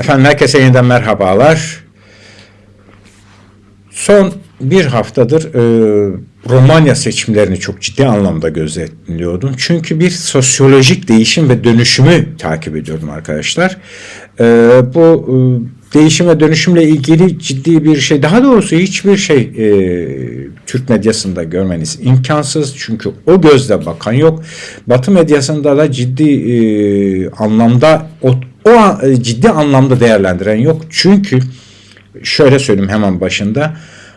Efendim herkese yeniden merhabalar. Son bir haftadır e, Romanya seçimlerini çok ciddi anlamda gözetliyordum. Çünkü bir sosyolojik değişim ve dönüşümü takip ediyordum arkadaşlar. E, bu e, değişim ve dönüşümle ilgili ciddi bir şey, daha doğrusu hiçbir şey e, Türk medyasında görmeniz imkansız. Çünkü o gözle bakan yok. Batı medyasında da ciddi e, anlamda o, o e, ciddi anlamda değerlendiren yok. Çünkü şöyle söyleyeyim hemen başında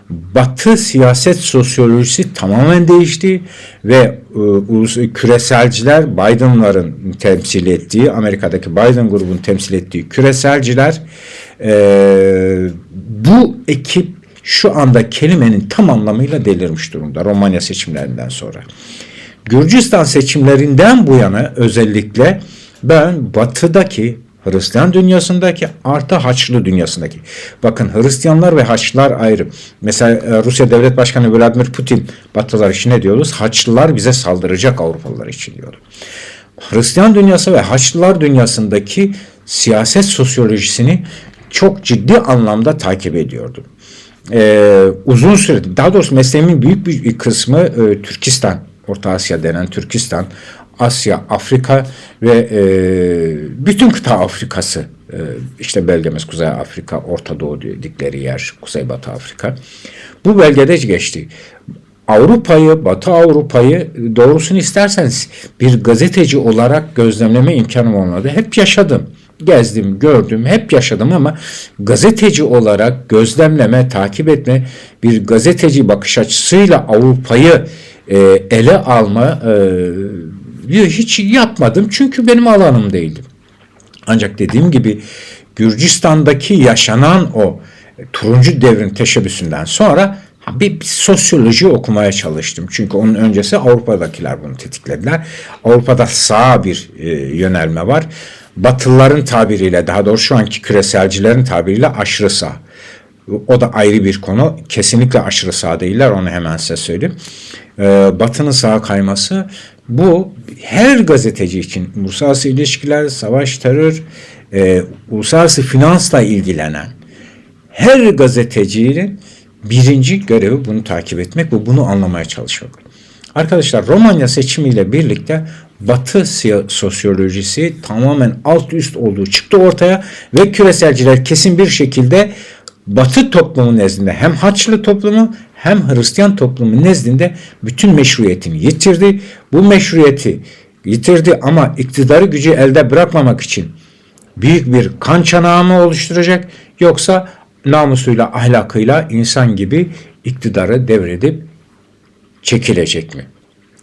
Batı siyaset sosyolojisi tamamen değişti ve e, küreselciler Biden'ların temsil ettiği Amerika'daki Biden grubun temsil ettiği küreselciler e, bu ekip şu anda kelimenin tam anlamıyla delirmiş durumda Romanya seçimlerinden sonra. Gürcistan seçimlerinden bu yana özellikle ben batıdaki Hristiyan dünyasındaki artı Haçlı dünyasındaki. Bakın Hristiyanlar ve Haçlılar ayrı. Mesela e, Rusya Devlet Başkanı Vladimir Putin Batılılar için ne diyoruz? Haçlılar bize saldıracak Avrupalılar için diyordu. Hristiyan dünyası ve Haçlılar dünyasındaki siyaset sosyolojisini çok ciddi anlamda takip ediyordum. Ee, uzun süredir, daha doğrusu mesleğimin büyük bir kısmı e, Türkistan, Orta Asya denen Türkistan, Asya, Afrika ve e, bütün kıta Afrikası, e, işte bölgemiz Kuzey Afrika, Orta Doğu dedikleri yer, Kuzeybatı Afrika. Bu bölgede geçti. Avrupa'yı, Batı Avrupa'yı doğrusunu isterseniz bir gazeteci olarak gözlemleme imkanım olmadı. Hep yaşadım. Gezdim, gördüm, hep yaşadım ama gazeteci olarak gözlemleme, takip etme, bir gazeteci bakış açısıyla Avrupa'yı e, ele alma e, hiç yapmadım. Çünkü benim alanım değildi. Ancak dediğim gibi Gürcistan'daki yaşanan o turuncu devrin teşebbüsünden sonra bir, bir sosyoloji okumaya çalıştım. Çünkü onun öncesi Avrupa'dakiler bunu tetiklediler. Avrupa'da sağ bir e, yönelme var. Batılıların tabiriyle daha doğrusu şu anki küreselcilerin tabiriyle aşırı sağ. O da ayrı bir konu. Kesinlikle aşırı sağ değiller. Onu hemen size söyleyeyim. Ee, Batı'nın sağa kayması bu her gazeteci için uluslararası ilişkiler, savaş, terör, e, uluslararası finansla ilgilenen her gazetecinin birinci görevi bunu takip etmek ve bunu anlamaya çalışmak. Arkadaşlar Romanya seçimiyle birlikte Batı sosyolojisi tamamen alt üst olduğu çıktı ortaya ve küreselciler kesin bir şekilde Batı toplumu nezdinde hem Haçlı toplumu hem Hristiyan toplumu nezdinde bütün meşruiyetini yitirdi. Bu meşruiyeti yitirdi ama iktidarı gücü elde bırakmamak için büyük bir kan çanağı mı oluşturacak yoksa namusuyla ahlakıyla insan gibi iktidarı devredip çekilecek mi?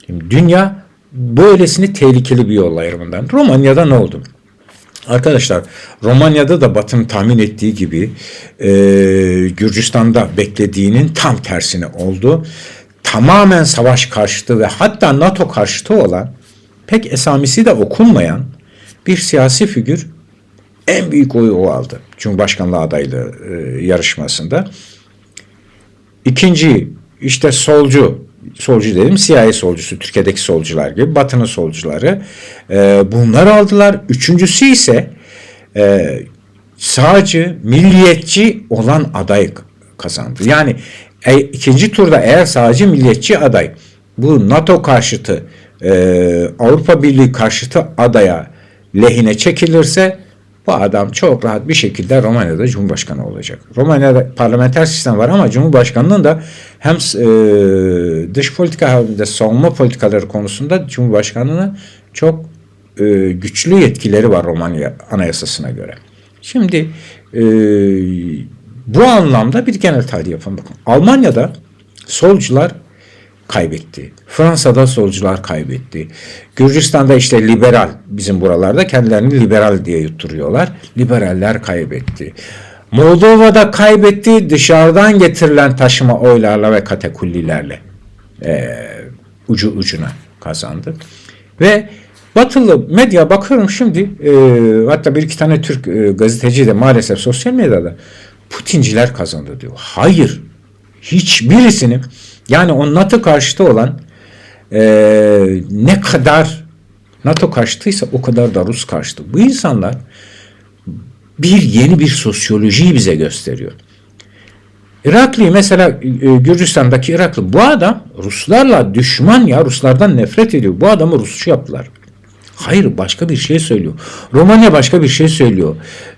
Şimdi dünya böylesine tehlikeli bir yol ayrımından. Romanya'da ne oldu? Arkadaşlar Romanya'da da Batı'nın tahmin ettiği gibi e, Gürcistan'da beklediğinin tam tersine oldu. Tamamen savaş karşıtı ve hatta NATO karşıtı olan pek esamisi de okunmayan bir siyasi figür en büyük oyu o aldı. Cumhurbaşkanlığı adaylığı e, yarışmasında. İkinci işte solcu, solcu dedim CIA solcusu, Türkiye'deki solcular gibi, Batı'nın solcuları e, bunlar aldılar. Üçüncüsü ise e, sağcı, milliyetçi olan aday kazandı. Yani e, ikinci turda eğer sağcı milliyetçi aday bu NATO karşıtı, e, Avrupa Birliği karşıtı adaya lehine çekilirse bu adam çok rahat bir şekilde Romanya'da Cumhurbaşkanı olacak. Romanya'da parlamenter sistem var ama Cumhurbaşkanlığının da hem e, dış politika hem de savunma politikaları konusunda Cumhurbaşkanlığına çok e, güçlü yetkileri var Romanya anayasasına göre. Şimdi e, bu anlamda bir genel tarih yapalım. Bakın Almanya'da solcular kaybetti. Fransa'da solcular kaybetti. Gürcistan'da işte liberal bizim buralarda kendilerini liberal diye yutturuyorlar. Liberaller kaybetti. Moldova'da kaybetti dışarıdan getirilen taşıma oylarla ve katekullilerle e, ucu ucuna kazandı. Ve batılı medya bakıyorum şimdi e, hatta bir iki tane Türk e, gazeteci de maalesef sosyal medyada Putinciler kazandı diyor. Hayır. Hiçbirisini yani o NATO karşıtı olan e, ne kadar NATO karşıtıysa o kadar da Rus karşıtı. Bu insanlar bir yeni bir sosyolojiyi bize gösteriyor. Irakli mesela e, Gürcistan'daki Iraklı bu adam Ruslarla düşman ya Ruslardan nefret ediyor. Bu adamı Rusçu yaptılar. Hayır başka bir şey söylüyor. Romanya başka bir şey söylüyor.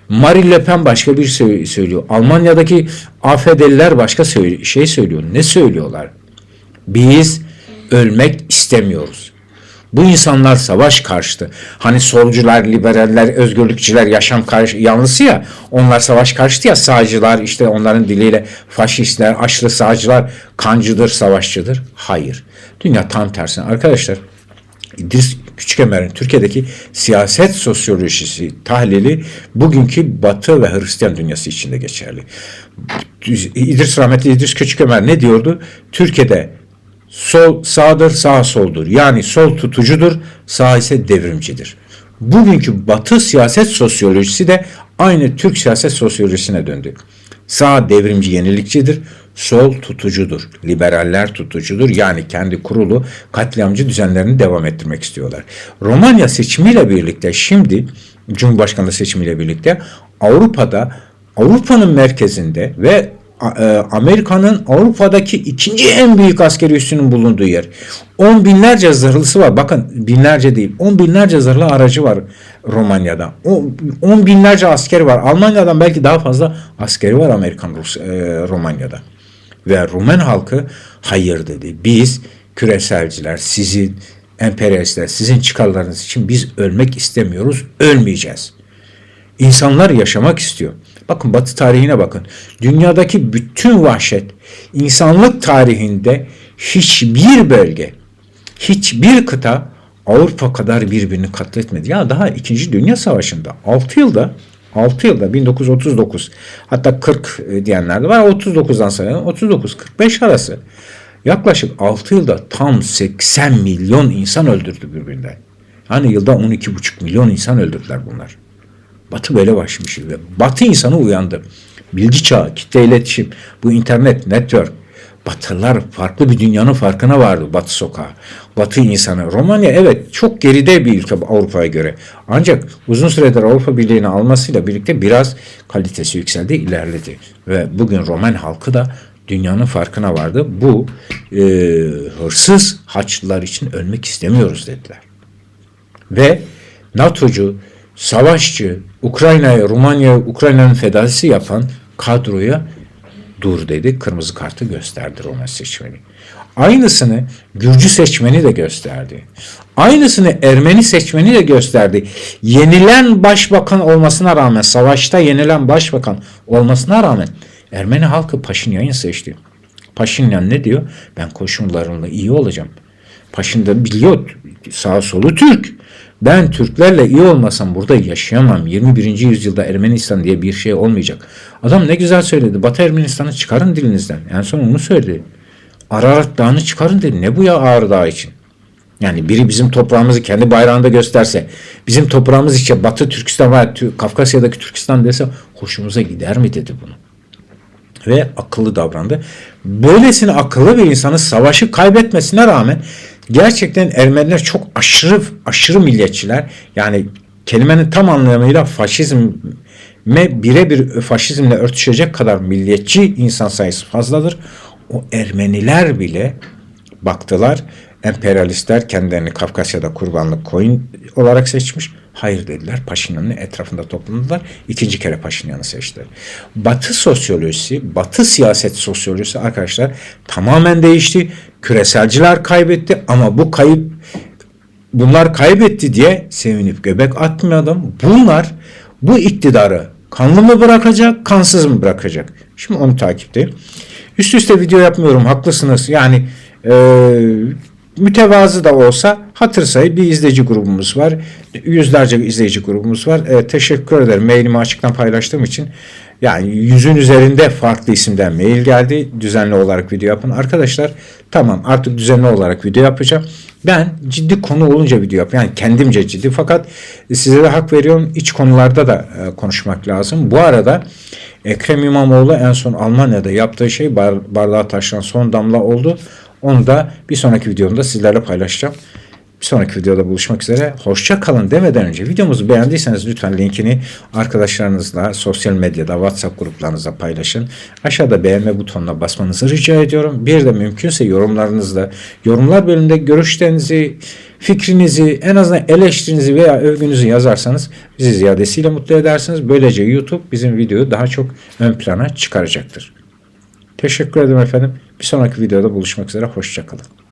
Marine Le Pen başka bir şey söylüyor. Almanya'daki AFD'liler başka şey söylüyor. Ne söylüyorlar? Biz ölmek istemiyoruz. Bu insanlar savaş karşıtı. Hani solcular, liberaller, özgürlükçüler yaşam karşı, yanlısı ya. Onlar savaş karşıtı ya. Sağcılar işte onların diliyle faşistler, aşırı sağcılar kancıdır, savaşçıdır. Hayır. Dünya tam tersine. Arkadaşlar İdris Küçükemer'in Türkiye'deki siyaset sosyolojisi tahlili bugünkü Batı ve Hristiyan dünyası içinde geçerli. İdris rahmetli İdris Küçükemer ne diyordu? Türkiye'de sol sağdır, sağ soldur. Yani sol tutucudur, sağ ise devrimcidir. Bugünkü Batı siyaset sosyolojisi de aynı Türk siyaset sosyolojisine döndü. Sağ devrimci yenilikçidir, sol tutucudur. Liberaller tutucudur. Yani kendi kurulu katliamcı düzenlerini devam ettirmek istiyorlar. Romanya seçimiyle birlikte şimdi Cumhurbaşkanlığı seçimiyle birlikte Avrupa'da Avrupa'nın merkezinde ve Amerika'nın Avrupa'daki ikinci en büyük askeri üssünün bulunduğu yer. On binlerce zırhlısı var. Bakın binlerce değil. On binlerce zırhlı aracı var Romanya'da. On, binlerce askeri var. Almanya'dan belki daha fazla askeri var Amerikan Rus, e, Romanya'da. Ve Rumen halkı hayır dedi. Biz küreselciler, sizin emperyalistler, sizin çıkarlarınız için biz ölmek istemiyoruz, ölmeyeceğiz. İnsanlar yaşamak istiyor. Bakın Batı tarihine bakın. Dünyadaki bütün vahşet insanlık tarihinde hiçbir bölge, hiçbir kıta Avrupa kadar birbirini katletmedi. Ya daha 2. Dünya Savaşı'nda 6 yılda 6 yılda 1939 hatta 40 e, diyenler de var 39'dan sayalım 39-45 arası yaklaşık 6 yılda tam 80 milyon insan öldürdü birbirinden. Hani yılda 12,5 milyon insan öldürdüler bunlar. Batı böyle başlamış ve Batı insanı uyandı. Bilgi çağı, kitle iletişim, bu internet, network. Batılılar farklı bir dünyanın farkına vardı Batı sokağı. Batı insanı. Romanya evet çok geride bir ülke Avrupa'ya göre. Ancak uzun süredir Avrupa Birliği'ni almasıyla birlikte biraz kalitesi yükseldi, ilerledi. Ve bugün Roman halkı da dünyanın farkına vardı. Bu e, hırsız Haçlılar için ölmek istemiyoruz dediler. Ve NATO'cu, savaşçı, Ukrayna'ya, Romanya'ya, Ukrayna'nın fedası yapan kadroya dur dedi. Kırmızı kartı gösterdi Roma seçmeni. Aynısını Gürcü seçmeni de gösterdi. Aynısını Ermeni seçmeni de gösterdi. Yenilen başbakan olmasına rağmen, savaşta yenilen başbakan olmasına rağmen Ermeni halkı Paşinyan'ı seçti. Paşinyan ne diyor? Ben koşullarımla iyi olacağım. Paşinyan biliyor sağ solu Türk. Ben Türklerle iyi olmasam burada yaşayamam. 21. yüzyılda Ermenistan diye bir şey olmayacak. Adam ne güzel söyledi. Batı Ermenistan'ı çıkarın dilinizden. En son onu söyledi. Ararat Dağı'nı çıkarın dedi. Ne bu ya Ağrı Dağı için? Yani biri bizim toprağımızı kendi bayrağında gösterse, bizim toprağımız için Batı Türkistan veya Kafkasya'daki Türkistan dese hoşumuza gider mi dedi bunu. Ve akıllı davrandı. Böylesine akıllı bir insanın savaşı kaybetmesine rağmen gerçekten Ermeniler çok aşırı aşırı milliyetçiler. Yani kelimenin tam anlamıyla faşizme birebir faşizmle örtüşecek kadar milliyetçi insan sayısı fazladır. O Ermeniler bile baktılar emperyalistler kendilerini Kafkasya'da kurbanlık koyun olarak seçmiş. Hayır dediler. Paşinyan'ın etrafında toplandılar. İkinci kere Paşinyan'ı seçtiler. Batı sosyolojisi, Batı siyaset sosyolojisi arkadaşlar tamamen değişti. Küreselciler kaybetti ama bu kayıp bunlar kaybetti diye sevinip göbek atmıyor adam. Bunlar bu iktidarı kanlı mı bırakacak, kansız mı bırakacak? Şimdi onu takipteyim. Üst üste video yapmıyorum. Haklısınız. Yani eee mütevazı da olsa hatır sayı bir izleyici grubumuz var. Yüzlerce bir izleyici grubumuz var. E, teşekkür ederim. Mailimi açıktan paylaştığım için. Yani yüzün üzerinde farklı isimden mail geldi. Düzenli olarak video yapın. Arkadaşlar tamam artık düzenli olarak video yapacağım. Ben ciddi konu olunca video yap. Yani kendimce ciddi fakat size de hak veriyorum. iç konularda da e, konuşmak lazım. Bu arada Ekrem İmamoğlu en son Almanya'da yaptığı şey bar, bardağa taşıran son damla oldu. Onu da bir sonraki videomda sizlerle paylaşacağım. Bir sonraki videoda buluşmak üzere. Hoşça kalın demeden önce videomuzu beğendiyseniz lütfen linkini arkadaşlarınızla sosyal medyada WhatsApp gruplarınızda paylaşın. Aşağıda beğenme butonuna basmanızı rica ediyorum. Bir de mümkünse yorumlarınızda yorumlar bölümünde görüşlerinizi fikrinizi en azından eleştirinizi veya övgünüzü yazarsanız bizi ziyadesiyle mutlu edersiniz. Böylece YouTube bizim videoyu daha çok ön plana çıkaracaktır. Teşekkür ederim efendim. Bir sonraki videoda buluşmak üzere. Hoşçakalın.